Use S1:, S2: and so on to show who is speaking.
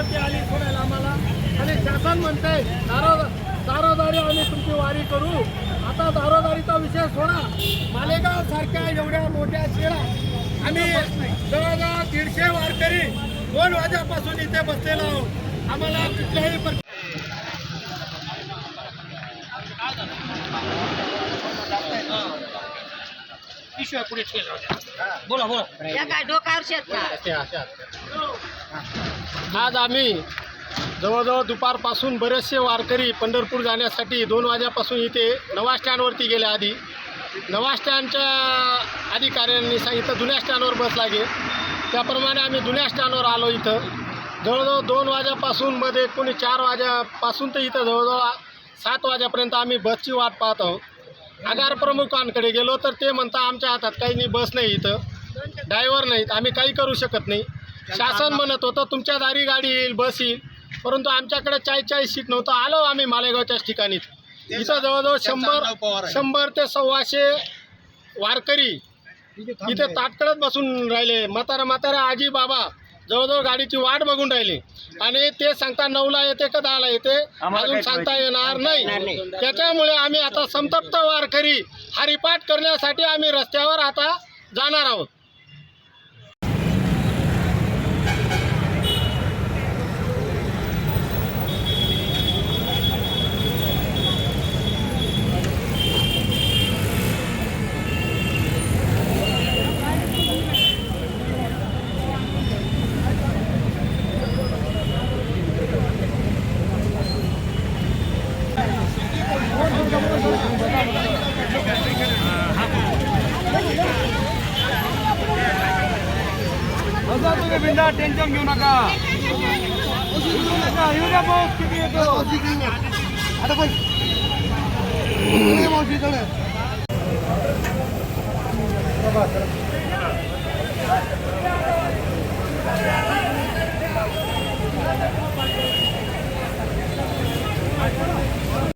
S1: रस्त्यावरती आली सोडायला आम्हाला. आणि शासन म्हणतंय दारो दारोदारी आम्ही तुमची वारी करू. आता दारोदारीचा विषय सोडा. मालेगावसारख्या एवढ्या मोठ्या शहरात आम्ही जवळजवळ दीडशे वारकरी दोन वाजेपासून इथे बसलेलो आहोत. आम्हाला कुठल्याही पुढे
S2: बोला बोला
S3: या काय डोकावर शेत
S1: आज आम्ही जवळजवळ दुपारपासून बरेचसे वारकरी पंढरपूर जाण्यासाठी दोन वाजेपासून इथे नवा स्टँडवरती गेले आधी. नवा स्टँडच्या अधिकाऱ्यांनी सांगितलं जुन्या स्टँडवर बस लागेल. त्याप्रमाणे आम्ही जुन्या स्टँडवर आलो इथं. जवळजवळ दोन वाजेपासून मध्ये कोणी चार वाजेपासून तर इथं जवळजवळ सात वाजेपर्यंत आम्ही बसची वाट पाहत आहोत. आगार प्रमुखांकडे गेलो तर ते म्हणता आमच्या हातात काही नाही बस नाही इथं. ड्रायव्हर नाहीत. आम्ही काही करू शकत नाही.
S4: शासन
S1: म्हणत होतं तुमच्या दारी गाडी येईल बस येईल. परंतु आमच्याकडे चाळीस चाळीस सीट नव्हतं. आलो आम्ही मालेगावच्याच ठिकाणी. इथं जवळजवळ शंभर शंभर ते सव्वाशे वारकरी इथे ताटकळत बसून राहिले. म्हातारा म्हातारा आजी बाबा जवळजवळ गाडीची वाट बघून राहिली. आणि ते सांगता नऊला येते का दहाला येते अजून सांगता येणार नाही. त्याच्यामुळे आम्ही आता संतप्त वारकरी हरिपाठ करण्यासाठी आम्ही रस्त्यावर आता जाणार आहोत.
S2: जा तुम्ही बिंदा टेन्शन घेऊ नका येऊ द्या पाऊस किती येतो आता पण मावशीकडे Thank you.